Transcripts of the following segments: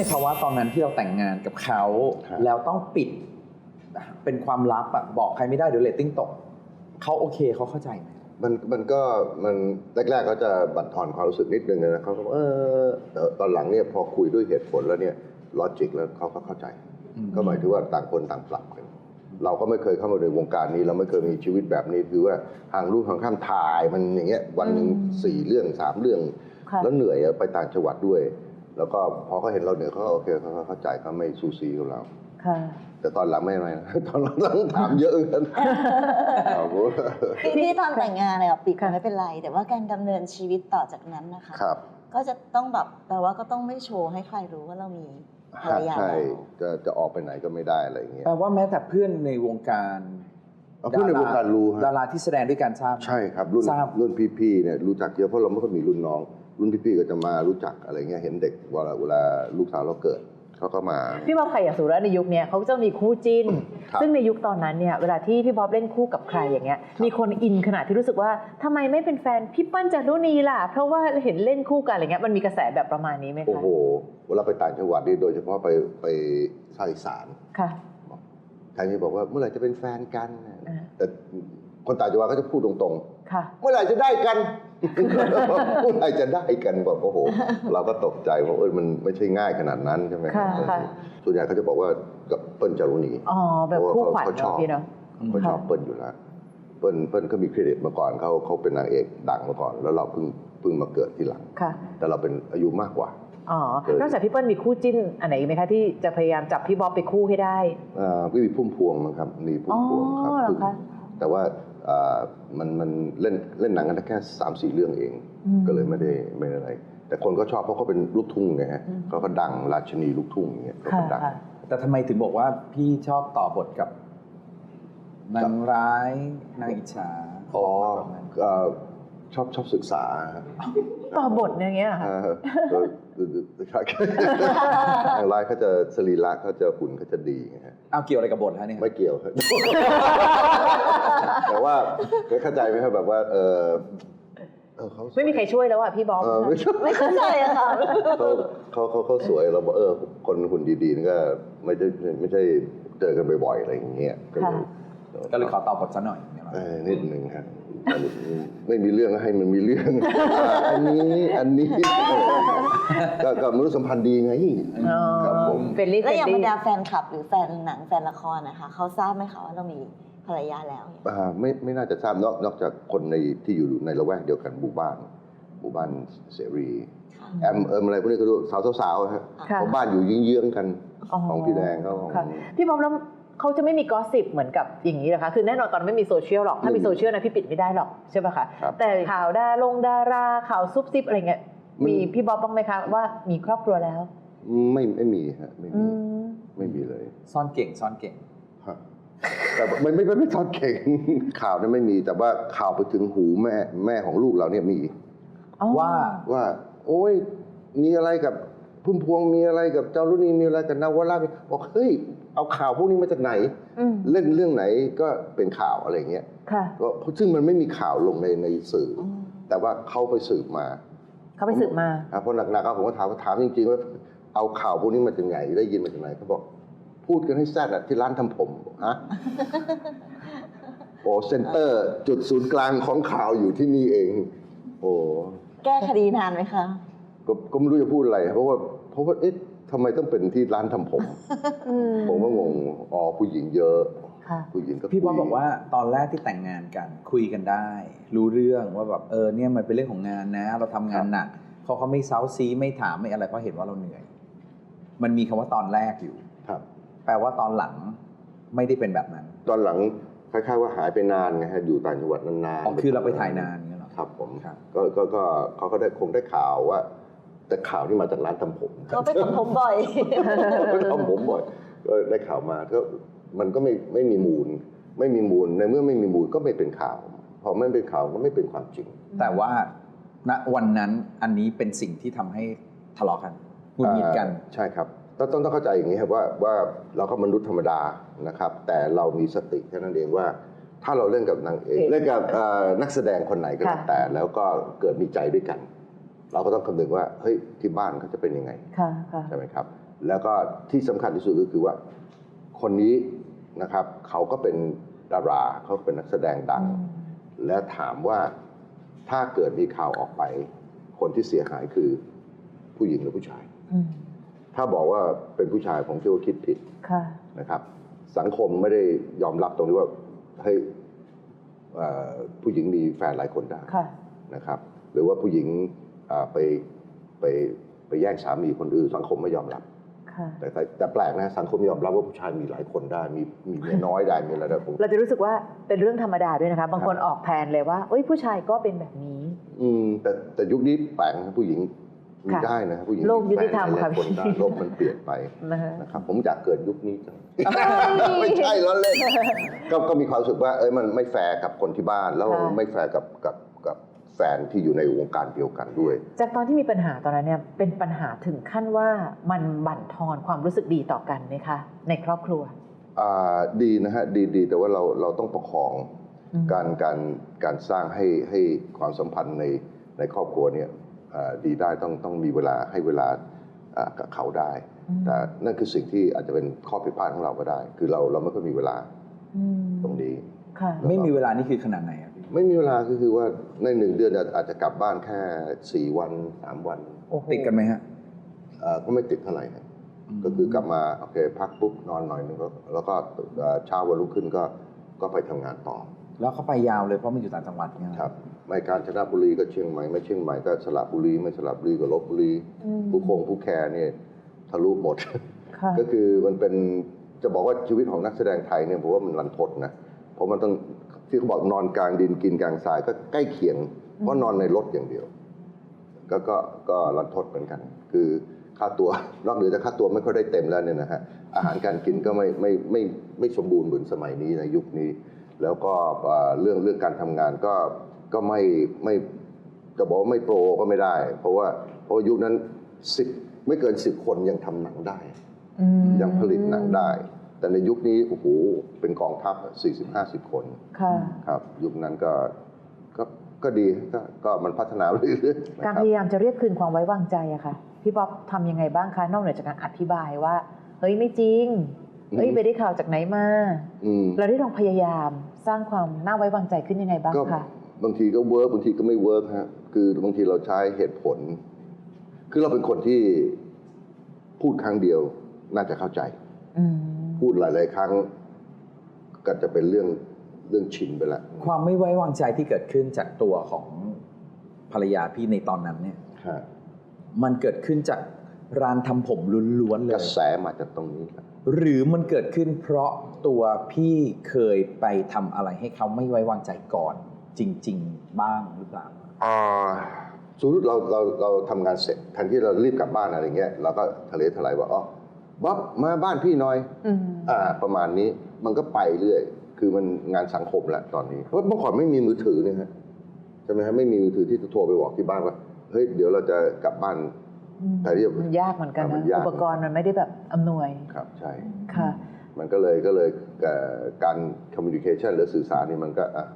ในภาวะตอนนั้นที่เราแต่งงานกับเขาครับแล้วต้องปิด เป็นความลับอะบอกใครไม่ได้เดี๋ยวเรตติ้งตกเขาโอเคเขาเข้าใจไหมมันมันก็มันแรกๆเขาจะบั่นทอนความรู้สึกนิดนึงนะเขาก็บอกเออแต่ตอนหลังเนี่ยพอคุยด้วยเหตุผลแล้วเนี่ยลอจิกแล้วเขาก็เข้าใจอืมก็หมายถึงว่าต่างคนต่างปรับกันเราก็ไม่เคยเข้ามาในวงการนี้ เราไม่เคยมีชีวิตแบบนี้คือว่าห่างรูปห่างข้ามถ่ายมันอย่างเงี้ยวันหนึ่งอืมสี่เรื่องสามเรื่องค่ะแล้วเหนื่อยอะไปต่างจังหวัดด้วย แล้วก็พอเขาเห็นเราเหนื่อยเขาก็โอเคเขาก็เข้าใจเขาไม่ซูซีกับเราค่ะ แต่ตอนหลังไม่ไม่นะตอนหลังต้องถามเยอะเหมือนกันครับผมคือที่ตอนแต่งงานเนี่ยปิดไม่เป็นไร แต่ว่าการดำเนินชีวิตต่อจากนั้นนะคะ ครับ ก็จะต้องแบบแปลว่าก็ต้องไม่โชว์ให้ใครรู้ว่าเรามีภรรยาใช่แล้ว จะจะออกไปไหนก็ไม่ได้อะไรอย่างเงี้ยแปลว่าแม้แต่เพื่อนในวงการเอาเพื่อนในวงการรู้ฮะ ดาราที่แสดงด้วยกันทราบไหม ใช่ครับรุ่นทราบ รุ่นพี่ๆเนี่ยรู้จักเยอะเพราะเราไม่ค่อยมีรุ่นน้อง รุ่นพี่ๆก็จะมารู้จักอะไรเงี้ยเห็นเด็กเวลาเวลาลูกสาวเราเกิดเขาก็มา พี่บ๊อบใครอยากสูว่าในยุคเนี้ยเขาจะมีคู่จิ้น ครับซึ่งในยุคตอนนั้นเนี่ยเวลาที่พี่บ๊อบเล่นคู่กับใครอย่างเงี้ยมีคนอินขนาดที่รู้สึกว่าทำไมไม่เป็นแฟนพี่เปิ้ลจารุณีล่ะ เพราะว่าเห็นเล่นคู่กันอะไรเงี้ยมันมีกระแสแบบประมาณนี้ไหมโอ้คะโหเวลาไปต่างจังหวัดนี่โดยเฉพาะไปไปภาคอีสานค่ะใครจะบอกว่าเมื่อไหร่จะเป็นแฟนกัน อ่าแต่คนต่างจังหวัดก็จะพูดตรงค่ะ ๆ เมื่อไหร่จะได้กัน เมื่อไหร่จะได้กันบอกโอ้โห เราก็ตกใจว่าเออมันไม่ใช่ง่ายขนาดนั้นใช่ไหมค่ะค่ะ ส่วนใหญ่เขาจะบอกว่ากับเปิ้ลจารุณีอ๋อแบบคู่ขวัญเขาชอบเนาะพี่เนาะ เขาชอบค่ะ เปิ้ลอยู่แล้วเปิ้ลเปิ้ลก็มีเครดิตมาก่อนเขาเขาเป็นนางเอกดังมาก่อน แล้วเราเพิ่งเพิ่งมาเกิดทีหลัง ค่ะแต่เราเป็นอายุมากกว่า อ๋อเออนอกจากพี่เปิ้ลมีคู่จิ้นอันไหนอีกไหมคะที่จะพยายามจับพี่บ๊อบไปคู่ให้ได้ อ่าก็มีพุ่มพวงนะครับมีพุ่มพวงครับอ๋อเหรอเพิ่งคะ แต่ว่าอ่ามันมันเล่นเล่นหนังกันได้แค่สามสี่เรื่องเองอืมก็เลยไม่ได้ไม่ได้อะไร แต่คนก็ชอบเพราะเขาเป็นลูกทุ่งไงฮะอืมเขาก็ดังราชินีลูกทุ่งอย่างเงี้ยเขาค่ะก็ดังค่ะแต่ทำไมถึงบอกว่าพี่ชอบต่อบทกับนางร้ายนางอิจฉาอ๋อประมาณนั้นเอ่อชอบชอบศึกษาฮะต่อบทอย่างเงี้ยเหรอเอค่ะอเออครับ ทางไลน์เขาจะสรีระเขาจะหุ่นเขาจะดีไงฮะเอาเกี่ยวอะไรกับบทฮะเนี่ย ไม่เกี่ยวครับ แต่ว่าเข้าใจไหมครับแบบว่า เออเออเขาสวย ไม่มีใครช่วยแล้วอะพี่บ๊อบเออไม่ช่ไม่เข้าใจอะค่ะ เขาเขาเขาเขาสวยเราบอกเออคนหุ่นดีๆนี่ก็ไม่ใช่ไม่ใช่เจอกันบ่อยๆอะไรอย่างเงี้ยก็เลยก็เลยขอตอบบทซะหน่อย เนี่ยเออนิดหนึ่งครับไม่มีเรื่องก็ให้มันมีเรื่องอ่าอันนี้อันนี้ก็ก็มนุษยสัมพันธ์ดีไงอ๋อครับผมเฟรนลี่แล้วอย่างเฟรบรนรลี่ดาแฟนคลับ หรือแฟนหนังแฟนละครนะคะเขาทราบไหมคะว่าเรามีภรรยาแล้วเนี่ยอ่าไม่ไม่น่าจะทราบนอกนอกจากคนในที่อยู่ในละแวกเดียวกันหมู่บ้านหมู่บ้านเสรีค่ะแอมเอิมอะไรพวกนี้ก็ดูสาวสาวๆฮะค่ะเพราะบ้านอยู่เยื้องๆกันของพี่แดงเขาของค่ะพี่บ๊อบแล้ว เขาจะไม่มีกอสซิบเหมือนกับอย่างนี้เหรอคะคือแน่นอนตอนนนไม่มีโซเชียลหรอก ถ้ามีอืมโซเชียลนะพี่ปิดไม่ได้หรอกใช่ป่ะคะครับ แต่ข่าวดาลงดาราข่าวซุบซิบอะไรเงี้ยมันมีพี่บ๊อบบ้างไหมคะว่ามีครอบครัวแล้วไม่ไม่มีฮะไม่อืมีม ไม่มีเลยซ่อนเก่งซ่อนเก่ง ฮะแต่ไม่ไม่ไม่ไม่ทอดเก่ง ข่าวนั้นไม่มีแต่ว่าข่าวไปถึงหูแม่แม่ของลูกเราเนี่ยมี อ๋อว่า ว่า โอ้ยมีอะไรกับพุ่มพวงมีอะไรกับเจ้ารุณีมีอะไรกับนาวราชบอกเฮ้ย เอาข่าวพวกนี้มาจากไหน อืมเล่นเรื่องไหนก็เป็นข่าวอะไรเงี้ยค่ะก็ซึ่งมันไม่มีข่าวลงในในสื่ออมแต่ว่าเขาไปสืบมาเขาไปสืบมา อะพอหนักๆก็ผมก็ถามว่าถามจริงๆว่าเอาข่าวพวกนี้มาจากไหนได้ยินมาจากไหนเขาบอก พูดกันให้แซ่ดอะที่ร้านทำผมบอกฮะ โอ้เซ็นเตอร์ จุดศูนย์กลางของข่าวอยู่ที่นี่เอง โอ้ แก้คดีนานไหมคะ ก็ก็ไม่รู้จะพูดอะไร เพราะว่า เพราะว่าเอ๊ะทำไมต้องเป็นที่ร้านทำผมอืมผมก็งงอ๋อผู้หญิงเยอะค่ะผู้หญิงก็พี่บอลคุยบอกว่าตอนแรกที่แต่งงานกันคุยกันได้ รู้เรื่องว่าแบบเออเนี่ยมันเป็นเรื่องของงานนะ เราทำงานหนักเขาเขาไม่เซาซีไม่ถามไม่อะไรเพราะเห็นว่าเราเหนื่อย มันมีคำว่าตอนแรกอยู่ครับ แปลว่าตอนหลังไม่ได้เป็นแบบนั้น ตอนหลังคล้ายๆว่าหายไปนานไงฮะอยู่ต่างจังหวัดนานๆอ๋อคือเราไปถ่ายนานเงี้ยเหรอครับผมครับก็ก็ก็เขาก็ได้คงได้ข่าวว่า แต่ข่าวที่มาจากร้านทำผมเขาไปทำผมบ่อยก็ทำผมบ่อยก็ได้ข่าวมาก็มันก็ไม่ไม่มีมูล ไม่มีมูลในเมื่อไม่มีมูลก็ไม่เป็นข่าว พอไม่เป็นข่าวก็ไม่เป็นความจริง แต่ว่าณวันนั้นอันนี้เป็นสิ่งที่ทำให้ทะเลาะกันหงุดหงิดกันอ่าใช่ครับต้องต้องต้องเข้าใจอย่างนี้ครับว่าว่าเราก็มนุษย์ธรรมดานะครับ แต่เรามีสติแค่นั้นเองว่า ถ้าเราเล่นกับนางเอกเอกเล่นกับเอ่อนักแสดงคนไหนก็แล้วค่ะแต่แล้วก็เกิดมีใจด้วยกัน เราก็ต้องคำนึงว่าเฮ้ยที่บ้านเขาจะเป็นยังไงค่ะค่ะ ใช่ไหมครับ แล้วก็ที่สำคัญที่สุดก็คือว่า คนนี้นะครับ เขาก็เป็นดาราเขาเป็นนักแสดงดัง และถามว่าถ้าเกิดมีข่าวออกไป คนที่เสียหายคือผู้หญิงหรือผู้ชาย อืมถ้าบอกว่าเป็นผู้ชายผมคิดว่าคิดผิดค่ะ นะครับ สังคมไม่ได้ยอมรับตรงนี้ว่าเฮ้ยเอ่อผู้หญิงมีแฟนหลายคนได้ ค่ะ นะครับหรือว่าผู้หญิงอ่า ไปไปไปแย่งสามีคนอื่นสังคมไม่ยอมรับค่ะแต่แต่แต่แปลกนะสังคมยอมรับว่าผู้ชายมีหลายคนได้มีมีเมียน้อยได้มีอะไรได้ผมเราจะรู้สึกว่าเป็นเรื่องธรรมดาด้วยนะคะบางคนครับออกแทนเลยว่าเอ้ยผู้ชายก็เป็นแบบนี้ อืมแต่แต่ยุคนี้แปลกนะผู้หญิงมีค่ะได้นะผู้หญิงโลกยุติธรรมแฟนหลายๆค่ะคนได้พี่โลกมันเปลี่ยนไปนะคะนะครับผมอยากเกิดยุคนี้จังไม่ใช่ล้อเล่นก็ก็มีความรู้สึกว่าเอ้ยมันไม่แฟร์กับคนที่บ้านแล้วค่ะไม่แฟร์กับกับกับแฟนที่อยู่ในวงการเดียวกันด้วย จากตอนที่มีปัญหาตอนนั้นเนี่ยเป็นปัญหาถึงขั้นว่ามันบั่นทอนความรู้สึกดีต่อกันไหมคะ ในครอบครัวอ่าดีนะฮะดีดีแต่ว่าเราเราต้องประคองอืมการการการสร้างให้ให้ความสัมพันธ์ในในครอบครัวเนี่ยอ่าดีได้ต้องต้องมีเวลาให้เวลาอ่ากับเขาได้อืมแต่นั่นคือสิ่งที่อาจจะเป็นข้อผิดพลาดของเราก็ได้ คือเราเราไม่ค่อยมีเวลาอืมตรงนี้ค่ะไม่มีเวลานี่คือขนาดไหนอะพี่ ไม่มีเวลาก็คือว่าในหนึ่งเดือนอาจจะกลับบ้านแค่สี่วันสามวันโอ้โหติดกันไหมฮะเอ่อก็ไม่ติดเท่าไหร่นะก็คือกลับมาโอเคพักปุ๊บนอนหน่อยหนึงก็แล้วก็เอ่อเช้าวันรุ่งขึ้นก็ก็ไปทำงานต่อแล้วเขาไปยาวเลยเพราะมันอยู่ต่างจังหวัดเนี่ยครับไม่กาญจนบุรีก็เชียงใหม่ไม่เชียงใหม่ก็สระบุรีไม่สระบุรีก็ลบบุรีอืมผู้คงผู้แคร์เนี่ยทะลุหมด ค่ะก็คือมันเป็นจะบอกว่าชีวิตของนักแสดงไทยเนี่ยผมว่ามันรันทดนะเพราะมันต้อง ที่เขาบอกนอนกลางดินกินกลางทรายก็ใกล้เคียงเพราะนอนในรถอย่างเดียว ก็ก็ก็รันทดเหมือนกัน คือค่าตัวนอกเหนือจากค่าตัวไม่ค่อยได้เต็มแล้วเนี่ยนะฮะอาหารการกินก็ไม่ไม่ไม่ไม่สมบูรณ์เหมือนสมัยนี้ในยุคนี้ แล้วก็เอ่อเรื่องเรื่องการทำงานก็ก็ไม่ไม่จะบอกว่าไม่โปรก็ไม่ได้ เพราะว่าเพราะว่ายุคนั้นสิบไม่เกินสิบคนยังทำหนังได้อืมยังผลิตหนังได้ แต่ในยุคนี้โอ้โหเป็นกองทัพสี่สิบห้าสิบคนค่ะครับยุคนั้นก็ก็ก็ดีก็ก็มันพัฒนาเรื่อยๆนะการครัพบยายามจะเรียกคืนความไว้วางใจอะค่ะพี่ป๊อปทำยังไงบ้างคะนอกเหนือจากการอธิบายว่า เฮ้ยไม่จริงเฮ้ยไปได้ข่าวจากไหนมาอืมเราได้ลองพยายามสร้างความน่าไว้วางใจขึ้นยังไงบ้างก็คะบางทีก็เวิร์กบางทีก็ไม่เวิร์กฮะคือบางทีเราใช้เหตุผล คือเราเป็นคนที่พูดครั้งเดียวน่าจะเข้าใจ อืม พูดหลาย ๆ ครั้ง ก็จะเป็นเรื่องเรื่องชินไปแล้วความไม่ไว้วางใจที่เกิดขึ้นจากตัวของภรรยาพี่ในตอนนั้นเนี่ยฮะมันเกิดขึ้นจากร้านทำผมล้วนๆเลกระย แสมาจากตรงนี้ครับ หรือมันเกิดขึ้นเพราะตัวพี่เคยไปทำอะไรให้เขาไม่ไว้วางใจก่อน จริง ๆ บ้างหรือเปล่า อ่าสมมติเราเราเราทำงานเสร็จแทนที่เรารีบกลับบ้านอะไรเงี้ยเราก็ทะเลทลายว่าอ๋อ บ๊อบมาบ้านพี่หน่อยอืมอ่าประมาณนี้มันก็ไปเรื่อย คือมันงานสังคมแหละตอนนี้เพราะเมื่อก่อนไม่มีมือถือเนี่ยฮะใช่ไหมฮะไม่มีมือถือที่จะโทรไปบอกที่บ้านว่าเฮ้ยเดี๋ยวเราจะกลับบ้านแต่ที่มันยากเหมือนกันอะมันะนยากอุปกรณ์มันไม่ได้แบบอำนวยครับใช่ค่ะ มันก็เลยก็เลยเอ่อการคอมมิ n นิเคชันหรือสื่อสารนี่มันก็อะ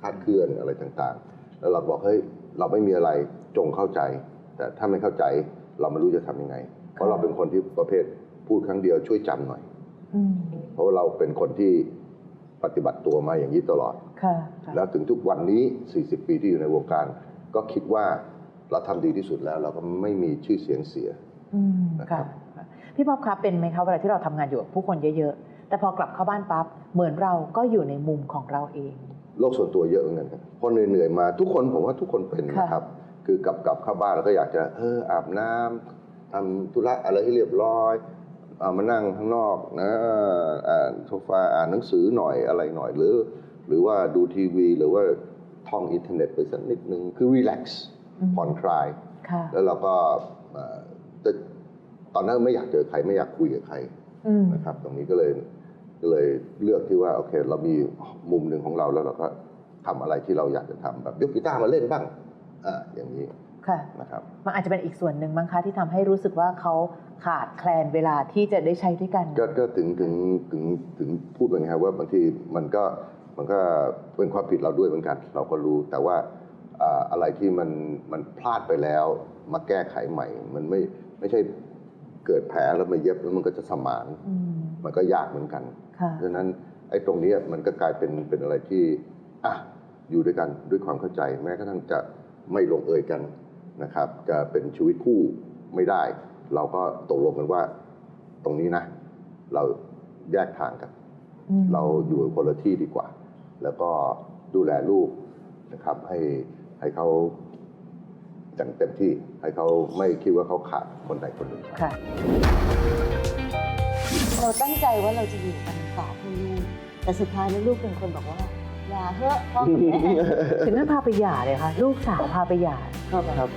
คลาดเคลื่อนอะไรต่างๆ แล้วเราบอกเฮ้ยเราไม่มีอะไรจงเข้าใจ แต่ถ้าไม่เข้าใจเราไม่รู้จะทำยังไง เพราะเราเป็นคนที่ประเภท พูดครั้งเดียวช่วยจำหน่อยอืมเพราะว่าเราเป็นคนที่ปฏิบัติตัวมาอย่างนี้ตลอดค่ะค่ะแล้วถึงทุกวันนี้ 40 ปีที่อยู่ในวงการ ก็คิดว่าเราทำดีที่สุดแล้ว เราก็ไม่มีชื่อเสียงเสียอืมนะครัค่ะบค่ะพี่ป๊อปคะเป็นไหมคะเวลาที่เราทำงานอยู่กับผู้คนเยอะๆ แต่พอกลับเข้าบ้านปั๊บเหมือนเราก็อยู่ในมุมของเราเองโลกส่วนตัวเยอะเหมือนกันครับพอเหนื่อยๆมาทุกคนผมว่าทุกคนเป็นค่ะนะครับ คือกลับกลับเข้าบ้านแล้วก็อยากจะเอออาบน้ำทำธุระอะไรให้เรียบร้อย เอามานั่งข้างนอกนะอ่านโซฟาอ่านหนังสือหน่อยอะไรหน่อยหรือ หรือว่าดูทีวีหรือว่าท่องอินเทอร์เน็ตไปสักนิดนึงคือรีแลกซ์อืมผ่อนคลายค่ะแล้วเราก็เอ่อแต่ตอนนั้นไม่อยากเจอใครไม่อยากคุยกับใครอืมนะครับ ตรงนี้ก็เลยก็เลยเลือกที่ว่าโอเค เรามีมุมหนึ่งของเราแล้วเราก็ทำอะไรที่เราอยากจะทำแบบยกกีตาร์มาเล่นบ้างอ่าอย่างนี้ ค่ะนะครับมันอาจจะเป็นอีกส่วนหนึ่งมั้งคะที่ทำให้รู้สึกว่าเขาขาดแคลนเวลาที่จะได้ใช้ด้วยกัน ก็ก็ถึงถึงถึงถึงพูดไปไงครับว่าบางทีมันก็มันก็เป็นความผิดเราด้วยเหมือนกัน เราก็รู้แต่ว่าอ่าอะไรที่มันมันพลาดไปแล้ว มาแก้ไขใหม่ มันไม่ไม่ใช่เกิดแผลแล้วมาเย็บแล้วมันก็จะสมานอืมมันก็ยากเหมือนกันค่ะเพราะฉะนั้นไอ้ตรงเนี้ยมันก็กลายเป็นเป็นอะไรที่อะอยู่ด้วยกันด้วยความเข้าใจ แม้กระทั่งจะไม่ลงเอยกัน นะครับ จะเป็นชีวิตคู่ไม่ได้ เราก็ตกลงกันว่า ตรงนี้นะ เราแยกทางกันอืมเราอยู่คนละที่ดีกว่า แล้วก็ดูแลลูกนะครับ ให้ให้เขาอย่างเต็มที่ให้เขาไม่คิดว่าเขาขาดคนใดคนหนึ่งค่ะ เราตั้งใจว่าเราจะอยู่กันต่อเพื่อลูกแต่สุดท้ายแล้วลูกเป็นคนบอกว่า อย่าเถอะพ่อกับแม่ ถึงนั้นพาไปหย่าเลยค่ะ ลูกสาวพาไปหย่า ครับครับ